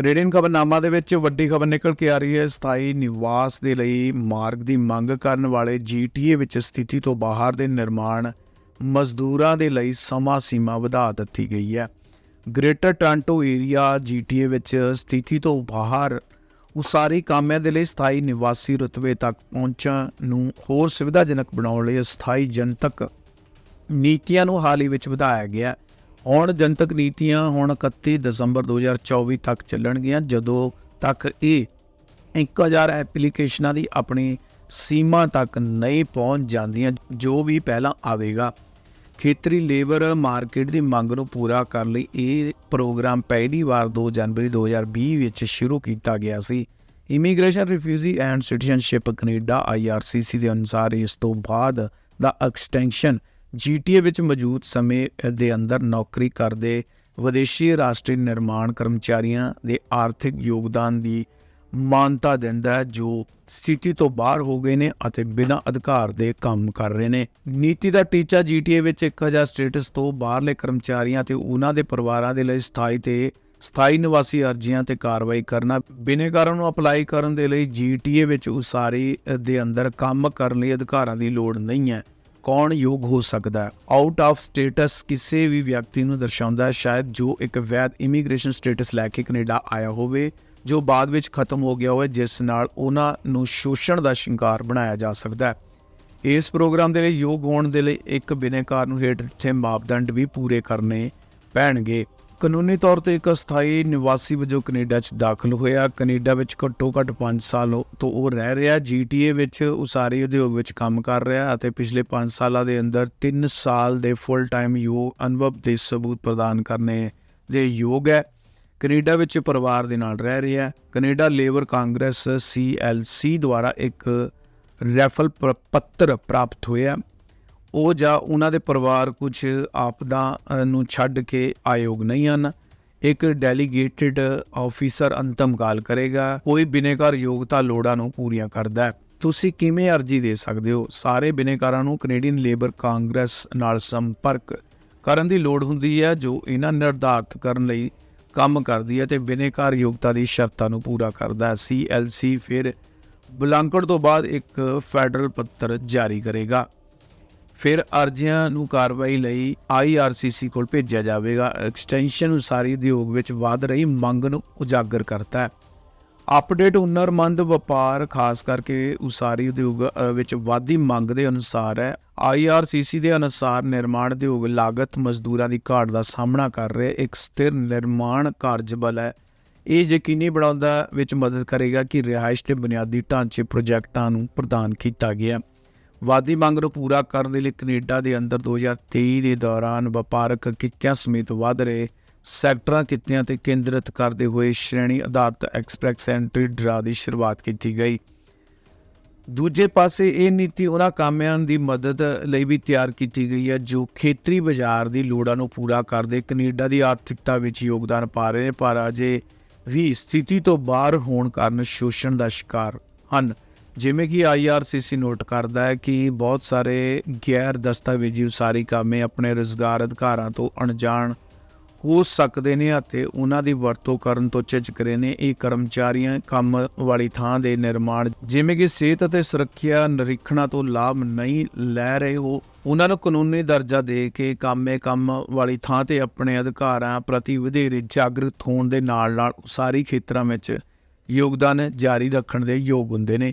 Canadian ਖਬਰਨਾਮਾ ਦੇ ਵਿੱਚ ਵੱਡੀ ਖਬਰ ਨਿਕਲ ਕੇ ਆ ਰਹੀ ਹੈ। ਸਥਾਈ ਨਿਵਾਸ ਦੇ ਲਈ ਮਾਰਗ ਦੀ ਮੰਗ ਕਰਨ ਵਾਲੇ ਜੀਟੀਏ ਵਿੱਚ ਸਥਿਤੀ ਤੋਂ ਬਾਹਰ ਦੇ ਨਿਰਮਾਣ ਮਜ਼ਦੂਰਾਂ ਦੇ ਲਈ ਸਮਾਂ ਸੀਮਾ ਵਧਾ ਦਿੱਤੀ ਗਈ ਹੈ। ਗ੍ਰੇਟਰ ਟੋਰਾਂਟੋ ਏਰੀਆ ਜੀਟੀਏ ਵਿੱਚ ਸਥਿਤੀ ਤੋਂ ਬਾਹਰ ਉਸਾਰੀ ਕਾਮਿਆਂ ਦੇ ਲਈ ਸਥਾਈ ਨਿਵਾਸੀ ਰੁਤਬੇ ਤੱਕ ਪਹੁੰਚਣ ਨੂੰ ਹੋਰ ਸੁਵਿਧਾਜਨਕ ਬਣਾਉਣ ਲਈ ਸਥਾਈ ਜਨਤਕ ਨੀਤੀਆਂ ਨੂੰ ਹਾਲ ਹੀ ਵਿੱਚ ਵਧਾਇਆ ਗਿਆ ਹੁਣ ਜਨਤਕ ਨੀਤੀਆਂ ਹੁਣ 31 ਦਸੰਬਰ 2024 ਤੱਕ ਚੱਲਣਗੀਆਂ, ਜਦੋਂ ਤੱਕ ਇਹ 1000 ਐਪਲੀਕੇਸ਼ਨਾਂ ਦੀ ਆਪਣੀ ਸੀਮਾ ਤੱਕ ਨਹੀਂ ਪਹੁੰਚ ਜਾਂਦੀਆਂ, ਜੋ ਵੀ ਪਹਿਲਾਂ ਆਵੇਗਾ। ਖੇਤਰੀ ਲੇਬਰ ਮਾਰਕੀਟ ਦੀ ਮੰਗ ਨੂੰ ਪੂਰਾ ਕਰਨ ਲਈ ਇਹ ਪ੍ਰੋਗਰਾਮ ਪਹਿਲੀ ਵਾਰ 2 ਜਨਵਰੀ 2020 ਵਿੱਚ ਸ਼ੁਰੂ ਕੀਤਾ ਗਿਆ ਸੀ। Immigration refugee and citizenship Canada IRCC ਦੇ ਅਨੁਸਾਰ ਇਸ ਤੋਂ ਬਾਅਦ ਦਾ ਐਕਸਟੈਂਸ਼ਨ GTA ਵਿੱਚ ਮੌਜੂਦ ਸਮੇਂ ਦੇ ਅੰਦਰ ਨੌਕਰੀ ਕਰਦੇ ਵਿਦੇਸ਼ੀ ਰਾਸ਼ਟਰੀ ਨਿਰਮਾਣ ਕਰਮਚਾਰੀਆਂ ਦੇ ਆਰਥਿਕ ਯੋਗਦਾਨ ਦੀ ਮਾਨਤਾ ਦਿੰਦਾ ਹੈ, ਜੋ ਸਥਿਤੀ ਤੋਂ ਬਾਹਰ ਹੋ ਗਏ ਨੇ ਅਤੇ ਬਿਨਾਂ ਅਧਿਕਾਰ ਦੇ ਕੰਮ ਕਰ ਰਹੇ ਨੇ। ਨੀਤੀ ਦਾ ਟੀਚਾ GTA ਵਿੱਚ 1000 ਸਟੇਟਸ ਤੋਂ ਬਾਹਰਲੇ ਕਰਮਚਾਰੀਆਂ ਤੇ ਉਹਨਾਂ ਦੇ ਪਰਿਵਾਰਾਂ ਦੇ ਲਈ ਸਥਾਈ ਤੇ ਸਥਾਈ ਨਿਵਾਸੀ ਅਰਜ਼ੀਆਂ ਤੇ ਕਾਰਵਾਈ ਕਰਨਾ। ਬਿਨੇਕਾਰਾਂ ਨੂੰ ਅਪਲਾਈ ਕਰਨ ਦੇ ਲਈ GTA ਵਿੱਚ ਉਸਾਰੀ ਦੇ ਅੰਦਰ ਕੰਮ ਕਰਨ ਲਈ ਅਧਿਕਾਰਾਂ ਦੀ ਲੋੜ ਨਹੀਂ ਹੈ। ਕੌਣ ਯੋਗ ਹੋ ਸਕਦਾ ਹੈ? ਆਊਟ ਆਫ ਸਟੇਟਸ ਕਿਸੇ ਵੀ ਵਿਅਕਤੀ ਨੂੰ ਦਰਸਾਉਂਦਾ ਹੈ, ਸ਼ਾਇਦ ਜੋ ਇੱਕ ਵੈਧ ਇਮੀਗ੍ਰੇਸ਼ਨ ਸਟੇਟਸ ਲੈ ਕੇ ਕੈਨੇਡਾ ਆਇਆ ਹੋਵੇ, ਜੋ ਬਾਅਦ ਵਿੱਚ ਖਤਮ ਹੋ ਗਿਆ ਹੋਵੇ, ਜਿਸ ਨਾਲ ਉਹਨਾਂ ਨੂੰ ਸ਼ੋਸ਼ਣ ਦਾ ਸ਼ਿੰਗਾਰ ਬਣਾਇਆ ਜਾ ਸਕਦਾ ਹੈ। ਇਸ ਪ੍ਰੋਗਰਾਮ ਦੇ ਲਈ ਯੋਗ ਹੋਣ ਦੇ ਲਈ ਇੱਕ ਬਿਨੇਕਾਰ ਨੂੰ ਹੇਠ ਇੱਥੇ ਮਾਪਦੰਡ ਵੀ ਪੂਰੇ ਕਰਨੇ ਪੈਣਗੇ। ਕਾਨੂੰਨੀ ਤੌਰ ਤੇ ਇੱਕ ਅਸਥਾਈ ਨਿਵਾਸੀ ਵਜੋਂ ਕੈਨੇਡਾ 'ਚ ਦਾਖਲ ਹੋਇਆ। ਕੈਨੇਡਾ ਵਿੱਚ ਘੱਟੋ ਘੱਟ 5 ਸਾਲ ਤੋਂ ਉਹ ਰਹਿ ਰਿਹਾ। GTA ਵਿੱਚ ਉਸਾਰੀ ਉਦਯੋਗ ਵਿੱਚ ਕੰਮ ਕਰ ਰਿਹਾ ਅਤੇ ਪਿਛਲੇ 5 ਸਾਲਾਂ ਦੇ ਅੰਦਰ 3 ਸਾਲ ਦੇ ਫੁੱਲ ਟਾਈਮ ਯੋਗ ਅਨੁਭਵ ਦੇ ਸਬੂਤ ਪ੍ਰਦਾਨ ਕਰਨੇ ਦੇ ਯੋਗ ਹੈ। ਕੈਨੇਡਾ ਵਿੱਚ ਪਰਿਵਾਰ ਦੇ ਨਾਲ ਰਹਿ ਰਿਹਾ। ਹੈ ਕੈਨੇਡਾ ਲੇਬਰ ਕਾਂਗਰਸ CLC ਦੁਆਰਾ ਇੱਕ ਰੈਫਲ ਪ- ਪੱਤਰ ਪ੍ਰਾਪਤ ਹੋਇਆ। ਉਹ ਜਾਂ ਉਹਨਾਂ ਦੇ ਪਰਿਵਾਰ ਕੁਝ ਆਪਦਾ ਨੂੰ ਛੱਡ ਕੇ ਆਯੋਗ ਨਹੀਂ ਹਨ। ਇੱਕ ਡੈਲੀਗੇਟਿਡ ਆਫੀਸਰ ਅੰਤਮ ਕਾਲ ਕਰੇਗਾ। ਕੋਈ ਬਿਨੇਕਾਰ ਯੋਗਤਾ ਲੋੜਾਂ ਨੂੰ ਪੂਰੀਆਂ ਕਰਦਾ ਹੈ। ਤੁਸੀਂ ਕਿਵੇਂ ਅਰਜ਼ੀ ਦੇ ਸਕਦੇ ਹੋ? ਸਾਰੇ ਬਿਨੇਕਾਰਾਂ ਨੂੰ ਕੈਨੇਡੀਅਨ ਲੇਬਰ ਕਾਂਗਰਸ ਨਾਲ ਸੰਪਰਕ ਕਰਨ ਦੀ ਲੋੜ ਹੁੰਦੀ ਹੈ, ਜੋ ਇਹਨਾਂ ਨਿਰਧਾਰਤ ਕਰਨ ਲਈ ਕੰਮ ਕਰਦੀ ਹੈ ਤੇ ਬਿਨੇਕਾਰ ਯੋਗਤਾ ਦੀ ਸ਼ਰਤਾਂ ਨੂੰ ਪੂਰਾ ਕਰਦਾ ਹੈ। CLC ਫਿਰ ਬੁਲਾਂਕਣ ਤੋਂ ਬਾਅਦ ਇੱਕ ਫੈਡਰਲ ਪੱਤਰ ਜਾਰੀ ਕਰੇਗਾ। ਫਿਰ ਅਰਜ਼ੀਆਂ ਨੂੰ ਕਾਰਵਾਈ ਲਈ IRCC ਕੋਲ ਭੇਜਿਆ ਜਾਵੇਗਾ। ਐਕਸਟੈਂਸ਼ਨ ਉਸਾਰੀ ਉਦਯੋਗ ਵਿੱਚ ਵਧ ਰਹੀ ਮੰਗ ਨੂੰ ਉਜਾਗਰ ਕਰਤਾ ਹੈ। ਅਪਡੇਟ ਹੁਨਰਮੰਦ ਵਪਾਰ, ਖਾਸ ਕਰਕੇ ਉਸਾਰੀ ਉਦਯੋਗ ਵਿੱਚ ਵਾਧੀ ਮੰਗ ਦੇ ਅਨੁਸਾਰ ਹੈ। IRCC ਦੇ ਅਨੁਸਾਰ ਨਿਰਮਾਣ ਉਦਯੋਗ ਲਾਗਤ ਮਜ਼ਦੂਰਾਂ ਦੀ ਘਾਟ ਦਾ ਸਾਹਮਣਾ ਕਰ ਰਿਹਾ ਇੱਕ ਸਥਿਰ ਨਿਰਮਾਣ ਕਾਰਜ ਬਲ ਹੈ। ਇਹ ਯਕੀਨੀ ਬਣਾਉਂਦਾ ਵਿੱਚ ਮਦਦ ਕਰੇਗਾ ਕਿ ਰਿਹਾਇਸ਼ ਤੇ ਬੁਨਿਆਦੀ ਢਾਂਚੇ ਪ੍ਰੋਜੈਕਟਾਂ ਨੂੰ ਪ੍ਰਦਾਨ ਕੀਤਾ ਗਿਆ ਵਾਦੀ ਮੰਗ ਨੂੰ ਪੂਰਾ ਕਰਨ ਦੇ ਲਈ ਕੈਨੇਡਾ ਦੇ ਅੰਦਰ 2023 ਦੇ ਦੌਰਾਨ ਵਪਾਰਕ ਕਿੱਤਿਆਂ ਸਮੇਤ ਵਧ ਰਹੇ ਸੈਕਟਰਾਂ ਕਿੱਤਿਆਂ ਤੇ ਕੇਂਦਰਿਤ ਕਰਦੇ ਹੋਏ ਸ਼੍ਰੇਣੀ ਆਧਾਰਿਤ ਐਕਸਪ੍ਰੈਸ ਐਂਟਰੀ ਡਰਾ ਦੀ ਸ਼ੁਰੂਆਤ ਕੀਤੀ ਗਈ। ਦੂਜੇ ਪਾਸੇ ਇਹ ਨੀਤੀ ਉਹਨਾਂ ਕਾਮਿਆਂ ਦੀ ਮਦਦ ਲਈ ਵੀ ਤਿਆਰ ਕੀਤੀ ਗਈ ਹੈ, ਜੋ ਖੇਤਰੀ ਬਾਜ਼ਾਰ ਦੀ ਲੋੜਾਂ ਨੂੰ ਪੂਰਾ ਕਰਦੇ ਕੈਨੇਡਾ ਦੀ ਆਰਥਿਕਤਾ ਵਿੱਚ ਯੋਗਦਾਨ ਪਾ ਰਹੇ ਨੇ, ਪਰ ਅਜੇ ਵੀ ਸਥਿਤੀ ਤੋਂ ਬਾਹਰ ਹੋਣ ਕਾਰਨ ਸ਼ੋਸ਼ਣ ਦਾ ਸ਼ਿਕਾਰ ਹਨ। ਜਿਵੇਂ ਕਿ IRCC ਨੋਟ ਕਰਦਾ ਹੈ ਕਿ ਬਹੁਤ ਸਾਰੇ ਗੈਰ ਦਸਤਾਵੇਜ਼ੀ ਉਸਾਰੀ ਕਾਮੇ ਆਪਣੇ ਰੁਜ਼ਗਾਰ ਅਧਿਕਾਰਾਂ ਤੋਂ ਅਣਜਾਣ ਹੋ ਸਕਦੇ ਨੇ ਅਤੇ ਉਹਨਾਂ ਦੀ ਵਰਤੋਂ ਕਰਨ ਤੋਂ ਝਿਜਕ ਰਹੇ ਨੇ। ਇਹ ਕਰਮਚਾਰੀਆਂ ਕੰਮ ਵਾਲੀ ਥਾਂ ਦੇ ਨਿਰਮਾਣ ਜਿਵੇਂ ਕਿ ਸਿਹਤ ਅਤੇ ਸੁਰੱਖਿਆ ਨਿਰੀਖਣਾਂ ਤੋਂ ਲਾਭ ਨਹੀਂ ਲੈ ਰਹੇ ਹੋ। ਉਹਨਾਂ ਨੂੰ ਕਾਨੂੰਨੀ ਦਰਜਾ ਦੇ ਕੇ ਕੰਮੇ ਕੰਮ ਵਾਲੀ ਥਾਂ ਤੇ ਆਪਣੇ ਅਧਿਕਾਰਾਂ ਪ੍ਰਤੀ ਵਧੇਰੇ ਜਾਗਰੂਕ ਹੋਣ ਦੇ ਨਾਲ ਨਾਲ ਉਸਾਰੀ ਖੇਤਰਾਂ ਵਿੱਚ ਯੋਗਦਾਨ ਜਾਰੀ ਰੱਖਣ ਦੇ ਯੋਗ ਹੁੰਦੇ ਨੇ।